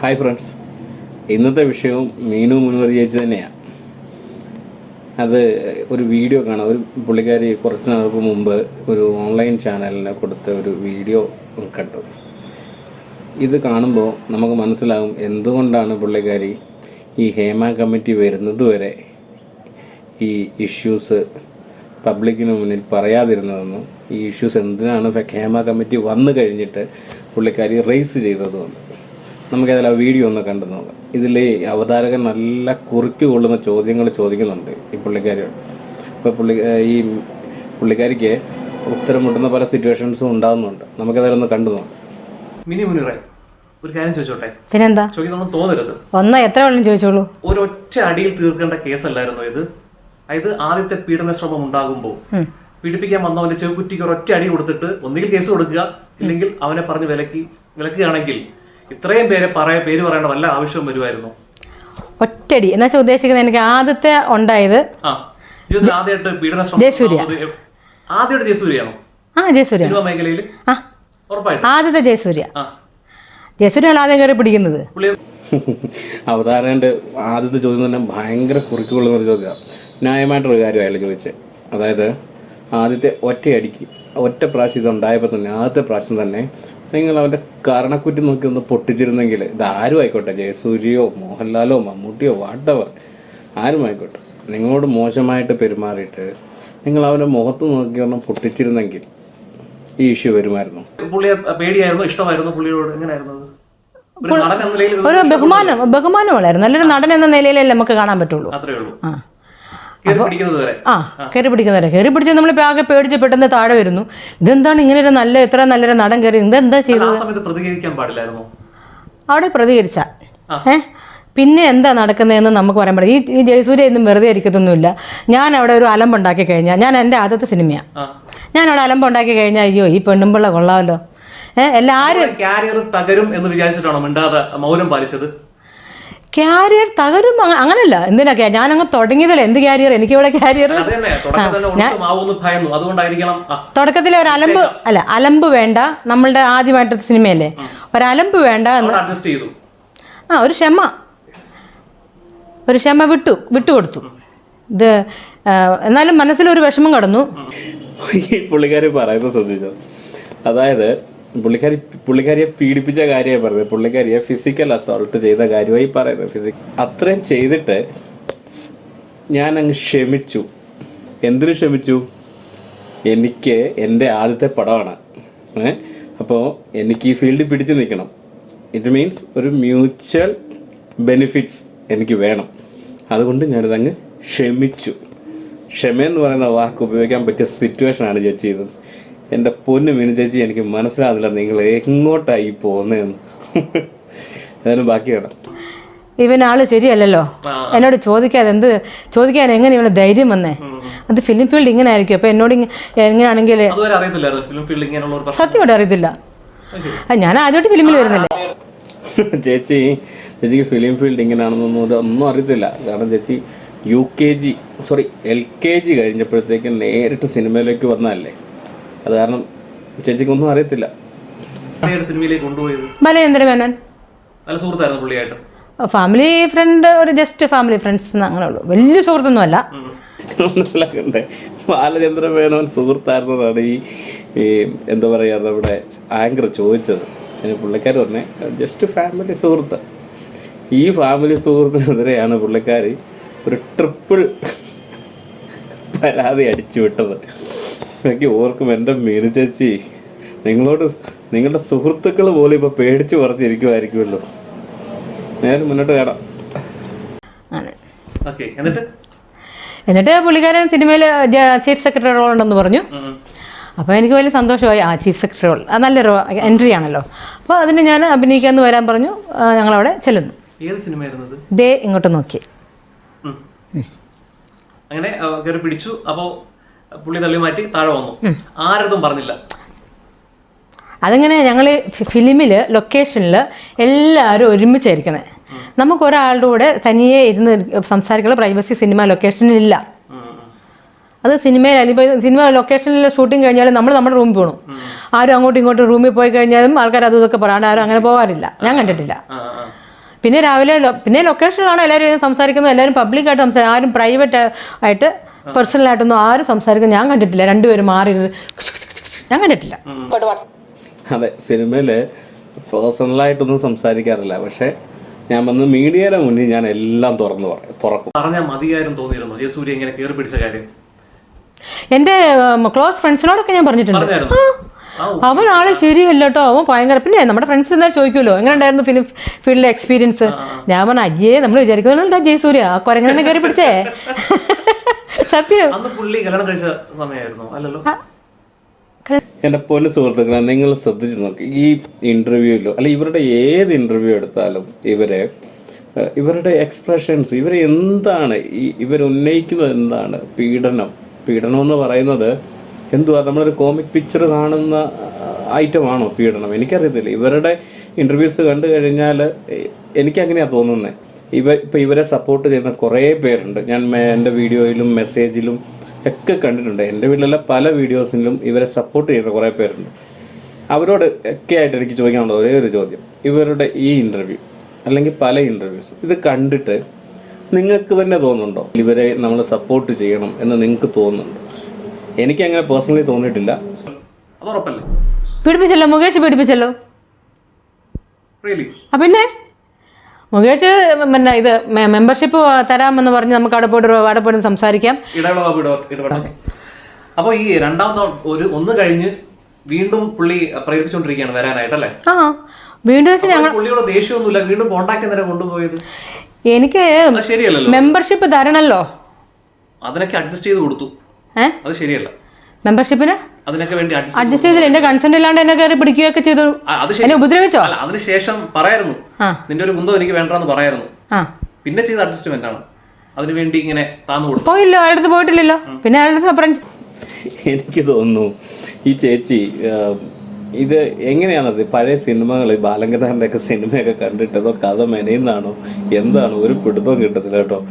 Hi friends ഇന്നത്തെ വിഷയവും മീനു മുൻവറി ചേച്ചി തന്നെയാണ് അത് ഒരു വീഡിയോ കാണാം. ഒരു പുള്ളിക്കാരി കുറച്ച് നാൾക്ക് മുമ്പ് ഒരു ഓൺലൈൻ ചാനലിന് കൊടുത്ത ഒരു വീഡിയോ കണ്ടു. ഇത് കാണുമ്പോൾ നമുക്ക് മനസ്സിലാകും എന്തുകൊണ്ടാണ് പുള്ളിക്കാരി ഈ ഹേമ കമ്മിറ്റി വരുന്നത് വരെ ഈ ഇഷ്യൂസ് പബ്ലിക്കിന് മുന്നിൽ പറയാതിരുന്നതെന്നും ഈ ഇഷ്യൂസ് എന്തിനാണ് ഹേമ കമ്മിറ്റി വന്നു കഴിഞ്ഞിട്ട് പുള്ളിക്കാരി റേസ് ചെയ്തതെന്നും. നമുക്കതിൽ ആ വീഡിയോ ഒന്ന് കണ്ടു നോക്കാം. ഇതിൽ അവതാരകൻ നല്ല കുറുക്കി കൊള്ളുന്ന ചോദ്യങ്ങൾ ചോദിക്കുന്നുണ്ട് ഈ പുള്ളിക്കാരിയോട് ഇപ്പോൾ പുള്ളി ഈ പുള്ളിക്കാരിക്ക് ഉത്തരം മുട്ടുന്ന പല സിറ്റുവേഷൻസും ഉണ്ടാകുന്നുണ്ട് നമുക്കതിലൊന്ന് കണ്ടു നോക്കാം. മിനി മുനിറേ ഒരു കാര്യം ചോദിച്ചോട്ടെ? പിന്നെന്താ? ചോദിക്കുന്നൊന്നും തോന്നരുത്. ഒന്നോ എത്ര വെള്ളം ചോദിച്ചോളൂ. ഒരൊറ്റ അടിയിൽ തീർക്കേണ്ട കേസല്ലായിരുന്നു ഇത്? അതായത് ആദ്യത്തെ പീഡന ശ്രമം ഉണ്ടാകുമ്പോൾ പീഡിപ്പിക്കാൻ വന്നവന്റെ ചെവുകുറ്റിക്ക് ഒരൊറ്റ അടി കൊടുത്തിട്ട് ഒന്നുകിൽ കേസ് കൊടുക്കുക ഇല്ലെങ്കിൽ അവനെ പറഞ്ഞ് വിലക്കി വിലക്കുകയാണെങ്കിൽ ഇത്രയും പേരെ പറയാൻ പേര് പറയേണ്ട വല്ല ആവശ്യവും വരുമായിരുന്നു? ഒറ്റടി എന്ന് വെച്ചാൽ ഉദ്ദേശിക്കുന്നത് എനിക്ക് ആദ്യത്തെ ഉണ്ടായത് ആദ്യമായിട്ട് പീഡന ജയസൂര്യ. ആദ്യമായിട്ട് ജയസൂര്യാണോ? ആ ജയസൂര്യ സിനിമ മേഖലയിൽ ആ. ഉറപ്പായിട്ടും. ആദ്യത്തെ ജയസൂര്യ. ജയസൂര്യാണ് ആദ്യം കയറി പിടിക്കുന്നത്. അവതാരന്റെ ആദ്യത്തെ ചോദ്യം തന്നെ ഭയങ്കര കുറിക്കുള്ള ഒരു ചോദ്യമാണ് ന്യായമായിട്ടൊരു കാര്യം അയാൾ ചോദിച്ചത് അതായത് ആദ്യത്തെ ഒറ്റയടിക്ക് ഒറ്റ പ്രാവശ്യം ഇത് ഉണ്ടായപ്പോൾ തന്നെ ആദ്യത്തെ പ്രാവശ്യം തന്നെ നിങ്ങൾ അവന്റെ കരണക്കുറ്റി നോക്കി ഒന്ന് പൊട്ടിച്ചിരുന്നെങ്കിൽ ഇത് ആരും ആയിക്കോട്ടെ. ജയസൂര്യയോ മോഹൻലാലോ മമ്മൂട്ടിയോ വാട്ടവർ ആരും ആയിക്കോട്ടെ. നിങ്ങളോട് മോശമായിട്ട് പെരുമാറിയിട്ട് നിങ്ങൾ അവന്റെ മുഖത്ത് നോക്കി ഒന്ന് പൊട്ടിച്ചിരുന്നെങ്കിൽ ഈ ഇഷ്യൂ വരുമായിരുന്നു. പുള്ളിയെ പേടിയായിരുന്നു ഇഷ്ടമായിരുന്നു പുള്ളിയോട്. എങ്ങനെയായിരുന്നു ഒരു ബഹുമാനം ബഹുമാനമുള്ളായിരുന്നു നല്ലൊരു നടൻ എന്ന നിലയിലല്ലേ നമുക്ക് കാണാൻ പറ്റുള്ളൂ. അത്രേ ഉള്ളൂ. ആ കയറി പിടിക്കുന്നവരെ കയറി പിടിച്ച് നമ്മൾ ആകെ പേടിച്ച് പെട്ടെന്ന് താഴെ വരുന്നു. ഇതെന്താണ് ഇങ്ങനെ ഒരു നല്ല ഇത്ര നല്ലൊരു നടൻ കയറി? ഇതെന്താ ചെയ്തത്? പ്രതികരിക്കാൻ പാടില്ലായിരുന്നു? അവിടെ പ്രതികരിച്ച. ഏ? പിന്നെ എന്താ നടക്കുന്നതെന്ന് നമുക്ക് പറയാൻ പറ്റില്ല. ഈ ഈ ജയസൂര്യ ഒന്നും വെറുതെ ഇരിക്കത്തൊന്നുമില്ല. ഞാൻ അവിടെ ഒരു അലമ്പുണ്ടാക്കി കഴിഞ്ഞാൽ ഞാൻ എന്റെ ആദ്യത്തെ സിനിമയാണ് ഞാൻ അവിടെ അലമ്പുണ്ടാക്കി കഴിഞ്ഞാൽ അയ്യോ ഈ പെണ്ണുമ്പിള്ള കൊള്ളാമല്ലോ. ഏഹ് എല്ലാവരും കാരിയർ തകരും എന്ന് വിചാരിച്ചിട്ടാണോ മിണ്ടാതെ മൗനം പാലിച്ചത്? ക്യാരിയർ തകരും അങ്ങ- അങ്ങനല്ല. എന്തിനാ ഞാൻ ഞാനങ്ങ് തുടങ്ങിയതല്ല. എന്ത് ക്യാരിയർ എനിക്ക് ഇവിടെ ക്യാരിയർ തുടക്കത്തിലെ ഒരു അലമ്പ് അല്ല അലമ്പ് വേണ്ട. നമ്മളുടെ ആദ്യമായിട്ട് സിനിമയല്ലേ? ഒരലമ്പ് വേണ്ട എന്ന് ആ ഒരു ക്ഷമ. ഒരു ക്ഷമ വിട്ടു വിട്ടുകൊടുത്തു ഇത് എന്നാലും മനസ്സിലൊരു വിഷമം കടന്നു. പുള്ളിക്കാരി പറയുന്നത് ശ്രദ്ധിച്ചോ? അതായത് പുള്ളിക്കാരി പുള്ളിക്കാരിയെ പീഡിപ്പിച്ച കാര്യമായി പറയുന്നത്. പുള്ളിക്കാരിയെ ഫിസിക്കൽ അസോൾട്ട് ചെയ്ത കാര്യമായി പറയുന്നത്. ഫിസിക് അത്രയും ചെയ്തിട്ട് ഞാൻ അങ്ങ് ക്ഷമിച്ചു. എന്തിനു ക്ഷമിച്ചു? എനിക്ക് എന്റെ ആദ്യത്തെ പടമാണ്. അപ്പോൾ എനിക്ക് ഈ ഫീൽഡിൽ പിടിച്ചു നിൽക്കണം. ഇറ്റ് മീൻസ് ഒരു മ്യൂച്വൽ ബെനിഫിറ്റ്സ് എനിക്ക് വേണം. അതുകൊണ്ട് ഞാനിതങ്ങ് ക്ഷമിച്ചു. ക്ഷമയെന്ന് പറയുന്ന വാക്ക് ഉപയോഗിക്കാൻ പറ്റിയ സിറ്റുവേഷനാണ് ചേച്ചി ചെയ്തത്. എന്റെ പൊന്നു മിനു ചേച്ചി എനിക്ക് മനസ്സിലാകുന്നില്ല നിങ്ങൾ എങ്ങോട്ടായി പോകുന്നതെന്ന് ഏതായാലും ബാക്കി കേട്ടോ. ഇവൻ ആൾ ശരിയല്ലല്ലോ. എന്നോട് ചോദിക്കാതെ എന്ത് ചോദിക്കാൻ എങ്ങനെ ഇവന് ധൈര്യം വന്നേ? അത് ഫിലിം ഫീൽഡ് ഇങ്ങനെ ആയിരിക്കും അപ്പൊ എന്നോട് എങ്ങനെയാണെങ്കിൽ സത്യമായിട്ട് അറിയത്തില്ല. ഞാൻ ആദ്യമായിട്ട് ഫിലിമിൽ വരുന്നില്ല. ചേച്ചി ചേച്ചിക്ക് ഫിലിം ഫീൽഡ് ഇങ്ങനെയാണെന്നൊന്നും ഒന്നും അറിയത്തില്ല. കാരണം ചേച്ചി U K G sorry L K G കഴിഞ്ഞപ്പോഴത്തേക്ക് നേരിട്ട് സിനിമയിലേക്ക് വന്നതല്ലേ? അത് കാരണം ചേച്ചിക്കൊന്നും അറിയത്തില്ല. സിനിമയിലേക്ക് കൊണ്ടുപോയത്? ബലേന്ദ്ര മേനോൻ. നല്ല സുഹൃത്തായിരുന്നു പുള്ളിയായിട്ട്. ഫാമിലി ഫ്രണ്ട് ഒരു ജസ്റ്റ് ഫാമിലി ഫ്രണ്ട്സ് അങ്ങനെ ഉള്ളൂ. വലിയ സുഹൃത്തൊന്നും അല്ല. മനസ്സിലാക്കണ്ടേ? ബാലചന്ദ്ര മേനോൻ സുഹൃത്തായിരുന്നതാണ് ഈ ഈ എന്താ പറയുക നമ്മുടെ ആങ്കർ ചോദിച്ചത്. അതിന് പുള്ളിക്കാർ പറഞ്ഞേ ജസ്റ്റ് ഫാമിലി സുഹൃത്ത്. ഈ ഫാമിലി സുഹൃത്തിനെതിരെയാണ് പുള്ളിക്കാർ ഒരു ട്രിപ്പിൾ പരാതി അടിച്ചു വിട്ടത് എനിക്ക് ഓർക്കും എന്റെ മീനു ചേച്ചി. നിങ്ങളോട് നിങ്ങളുടെ സുഹൃത്തുക്കൾ പോലും ഇപ്പോൾ പേടിച്ച് കുറച്ചിരിക്കുമായിരിക്കുമല്ലോ നേരെ മുന്നോട്ട് കേടാം എന്നിട്ട്? എന്നിട്ട് പുള്ളിക്കാരൻ സിനിമയിൽ ചീഫ് സെക്രട്ടറി റോൾ ഉണ്ടെന്ന് പറഞ്ഞു. അപ്പൊ അപ്പോൾ എനിക്ക് വലിയ സന്തോഷമായി. ആ ചീഫ് സെക്രട്ടറി റോൾ അത് നല്ലൊരു എൻട്രി ആണല്ലോ. അപ്പോൾ അതിന് ഞാൻ അഭിനയിക്കാൻ വരാൻ പറഞ്ഞു. ഞങ്ങൾ അവിടെ ചെല്ലുന്നു. ഏത് ദേ ഇങ്ങോട്ട് നോക്കി. അങ്ങനെ പിടിച്ചു. അപ്പോ പുള്ളി തള്ളി മാറ്റി താഴെ വന്നു. ആരതും പറഞ്ഞില്ല. അതിങ്ങനെ ഞങ്ങൾ ഫിലിമിൽ ലൊക്കേഷനിൽ എല്ലാവരും ഒരുമിച്ചായിരിക്കുന്നത് നമുക്ക് ഒരാളുടെ കൂടെ തനിയെ ഇരുന്ന് സംസാരിക്കുന്ന പ്രൈവസി സിനിമ ലൊക്കേഷനിലില്ല. അത് സിനിമയിൽ അല്ലെങ്കിൽ സിനിമ ലൊക്കേഷനിൽ ഷൂട്ടിംഗ് കഴിഞ്ഞാലും നമ്മൾ നമ്മുടെ റൂമിൽ പോകണം ആരും അങ്ങോട്ടും ഇങ്ങോട്ടും റൂമിൽ പോയി കഴിഞ്ഞാലും ആൾക്കാർ അതും ഇതൊക്കെ പറയാണ്ട് ആരും അങ്ങനെ പോകാറില്ല ഞാൻ കണ്ടിട്ടില്ല. പിന്നെ രാവിലെ പിന്നെ ലൊക്കേഷനിലാണ് എല്ലാവരും സംസാരിക്കുന്നത്. എല്ലാവരും പബ്ലിക്കായിട്ട് സംസാരിക്കും. ആരും പ്രൈവറ്റ് ആയിട്ട് പേഴ്സണലായിട്ടൊന്നും ആരും സംസാരിക്കുന്നത് ഞാൻ കണ്ടിട്ടില്ല. രണ്ടുപേരും മാറി ഞാൻ കണ്ടിട്ടില്ല. അതെ സിനിമയിൽ പേഴ്സണലായിട്ടൊന്നും സംസാരിക്കാറില്ല. പക്ഷെ ഞാൻ വന്ന് മീഡിയയുടെ മുന്നിൽ ഞാൻ എല്ലാം തുറന്നു പറയും തുറക്കും. പറഞ്ഞാൽ മതിയായിരുന്നു തോന്നിയിരുന്നു. സൂര്യ ഇങ്ങനെ കയറി പിടിച്ച കാര്യം. എന്റെ ക്ലോസ് ഫ്രണ്ട്സിനോടൊക്കെ ഞാൻ പറഞ്ഞിട്ടുണ്ട്. അവൻ ആൾ ശരിയല്ല കേട്ടോ അവൻ ഭയങ്കര പിന്നെ നമ്മുടെ ഫ്രണ്ട്സ് എന്നാൽ ചോദിക്കുമല്ലോ? എങ്ങനെ ഉണ്ടായിരുന്നു ഫിലിം ഫീൽഡിലെ എക്സ്പീരിയൻസ് ഞാൻ പറഞ്ഞു അയ്യേ നമ്മൾ വിചാരിക്കുന്നുണ്ടാ ജയസൂര്യ. ആ കുരങ്ങനെ കയറി പിടിച്ചേ. സത്യം. അന്ന് പുള്ളി കല്യാണം കഴിച്ച സമയമായിരുന്നു അല്ലല്ലോ? എന്റെ പൊന്നു സുഹൃത്തുക്കളെ നിങ്ങൾ ശ്രദ്ധിച്ചു നോക്കി. ഈ ഇന്റർവ്യൂയിലോ അല്ല ഇവരുടെ ഏത് ഇന്റർവ്യൂ എടുത്താലും ഇവരെ ഇവരുടെ എക്സ്പ്രഷൻസ് ഇവരെ എന്താണ് ഈ ഇവർ ഉന്നയിക്കുന്നത് എന്താണ്? പീഡനം. പീഡനം എന്ന് പറയുന്നത് എന്തുവാ? നമ്മളൊരു കോമിക് പിക്ചർ കാണുന്ന ഐറ്റമാണോ പീഡനം? എനിക്കറിയത്തില്ല. ഇവരുടെ ഇന്റർവ്യൂസ് കണ്ടു കഴിഞ്ഞാൽ എനിക്കങ്ങനെയാണ് തോന്നുന്നത് ഇവ ഇപ്പം ഇവരെ സപ്പോർട്ട് ചെയ്യുന്ന കുറേ പേരുണ്ട്. ഞാൻ എന്റെ വീഡിയോയിലും മെസ്സേജിലും ഒക്കെ കണ്ടിട്ടുണ്ട്. എന്റെ വീട്ടിലുള്ള പല വീഡിയോസിലും ഇവരെ സപ്പോർട്ട് ചെയ്യുന്ന കുറേ പേരുണ്ട്. അവരോട് ഒക്കെ ആയിട്ട് എനിക്ക് ചോദിക്കാനുള്ള ഒരേ ഒരു ചോദ്യം. ഇവരുടെ ഈ ഇന്റർവ്യൂ അല്ലെങ്കിൽ പല ഇന്റർവ്യൂസ് ഇത് കണ്ടിട്ട് നിങ്ങൾക്ക് തന്നെ തോന്നുന്നുണ്ടോ? ഇവരെ നമ്മൾ സപ്പോർട്ട് ചെയ്യണം എന്ന് നിങ്ങൾക്ക് തോന്നുന്നുണ്ടോ? എനിക്കങ്ങനെ പേഴ്സണലി തോന്നിയിട്ടില്ല. അത് ഉറപ്പല്ലേ? പീഡിപ്പിച്ചല്ലോ മുകേഷ് പീഡിപ്പിച്ചല്ലോ ആ പിന്നെ? മുകേഷ് പിന്നെ ഇത് മെമ്പർഷിപ്പ് തരാമെന്ന് പറഞ്ഞ് നമുക്ക് അവിടെ പോയിട്ട് അവിടെ പോയിട്ട് സംസാരിക്കാം. അപ്പോൾ ഈ രണ്ടാമത്തെ ഒരു ഒന്ന് കഴിഞ്ഞ് വീണ്ടും പുള്ളി വരാനായിട്ട് അല്ലേ ആ വീണ്ടും വെച്ച് ഞങ്ങൾ പുള്ളിയോട് ദേഷ്യമൊന്നുമില്ല വീണ്ടും കോണ്ടാക്ട് നേരെ കൊണ്ടുപോയത്? എനിക്ക് ശരിയല്ലല്ലോ. മെമ്പർഷിപ്പ് തരണല്ലോ. അതിനൊക്കെ അഡ്ജസ്റ്റ് ചെയ്ത് കൊടുത്തു. അത് ശരിയല്ല. മെമ്പർഷിപ്പിന് അതിനൊക്കെ വേണ്ടി അഡ്ജസ്റ്റ് ചെയ്തില്ല. എന്റെ കൺസെന്റ് ഇല്ലാണ്ട് എന്നെ കയറി പിടിക്കുകയൊക്കെ ചെയ്തു. എന്നെ ഉപദ്രവിച്ചോ? അല്ല അതിനുശേഷം പറയായിരുന്നു. നിന്റെ ഒരു കുന്തം എനിക്ക് വേണ്ടെന്ന് പറയായിരുന്നു. ആ. പിന്നെ ചെയ്ത അഡ്ജസ്റ്റ്മെന്റ് ആണ്. അതിനുവേണ്ടി ഇങ്ങനെ താന്നു കൊടുത്തു. പോയില്ലോ അയാളുടെ അടുത്ത് പോയിട്ടില്ലല്ലോ? പിന്നെ അയാളുടെ ഫ്രണ്ട് എനിക്ക് തോന്നുന്നു ഈ ചേച്ചി ഇത് എങ്ങനെയാണത് പഴയ സിനിമകൾ ബാലങ്കനാറിന്റെ ഒക്കെ സിനിമയൊക്കെ കണ്ടിട്ടതോ കഥ മെനയുന്നതാണോ? എന്താണോ? ഒരു പിടുത്തവും കിട്ടത്തില്ല കേട്ടോ.